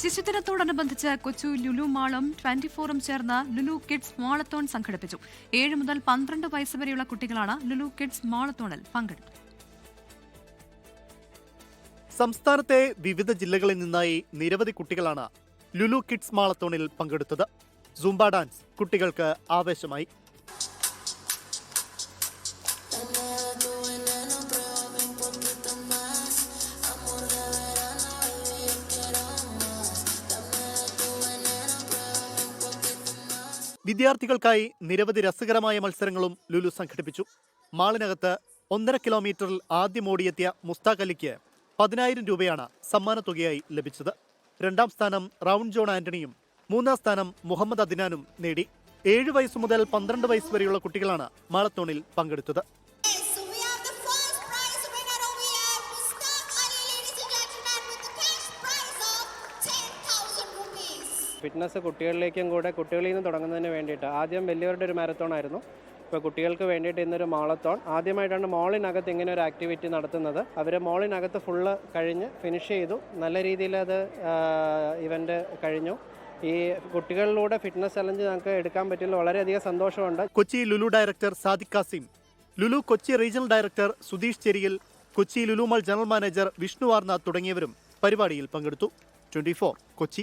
ശിശുദിനത്തോടനുബന്ധിച്ച് കൊച്ചു ലുലു മാളും ട്വന്റി ഫോറും ചേർന്ന് ലുലു കിഡ്സ് മാളത്തോൺ സംഘടിപ്പിച്ചു. ഏഴ് മുതൽ പന്ത്രണ്ട് വയസ്സ് വരെയുള്ള കുട്ടികളാണ് ലുലു കിഡ്സ് മാളത്തോണിൽ പങ്കെടുത്തത്. സംസ്ഥാനത്തെ വിവിധ ജില്ലകളിൽ നിന്നായി നിരവധി കുട്ടികളാണ് ലുലു കിഡ്സ് മാളത്തോണിൽ പങ്കെടുത്തത്. സുംബ ഡാൻസ് കുട്ടികൾക്ക് ആവേശമായി. വിദ്യാർത്ഥികൾക്കായി നിരവധി രസകരമായ മത്സരങ്ങളും ലുലു സംഘടിപ്പിച്ചു. മാളിനകത്ത് ഒന്നര കിലോമീറ്ററിൽ ആദ്യം ഓടിയെത്തിയ മുസ്താഖ് അലിക്ക് പതിനായിരം രൂപയാണ് സമ്മാനത്തുകയായി ലഭിച്ചത്. രണ്ടാം സ്ഥാനം റൗണ്ട് ജോൺ ആന്റണിയും മൂന്നാം സ്ഥാനം മുഹമ്മദ് അദിനാനും നേടി. ഏഴ് വയസ്സ് മുതൽ പന്ത്രണ്ട് വയസ്സ് വരെയുള്ള കുട്ടികളാണ് മാളത്തോണിൽ പങ്കെടുത്തത്. ഫിറ്റ്നസ് കുട്ടികളിലേക്കും കൂടെ കുട്ടികളിൽ നിന്ന് തുടങ്ങുന്നതിന് വേണ്ടിയിട്ട് ആദ്യം വലിയവരുടെ ഒരു മാരത്തോൺ ആയിരുന്നു. ഇപ്പോൾ കുട്ടികൾക്ക് വേണ്ടിയിട്ട് ഇന്നൊരു മാളത്തോൺ ആദ്യമായിട്ടാണ് മോളിനകത്ത് ഇങ്ങനെ ഒരു ആക്ടിവിറ്റി നടത്തുന്നത്. അവർ മോളിനകത്ത് ഫുള്ള് കഴിഞ്ഞ് ഫിനിഷ് ചെയ്തു. നല്ല രീതിയിൽ അത് ഇവന്റ് കഴിഞ്ഞു. ഈ കുട്ടികളിലൂടെ ഫിറ്റ്നസ് ചലഞ്ച് ഞങ്ങൾക്ക് എടുക്കാൻ പറ്റിയതിൽ വളരെയധികം സന്തോഷമുണ്ട്. Kochi Lulu director Sadiq Kasim Lulu Kochi regional director Sudheesh Cheriyil Kochi Lulu Mall general manager Vishnu Varnath തുടങ്ങിയവരും പരിപാടിയിൽ പങ്കെടുത്തു. ട്വന്റി കൊച്ചി.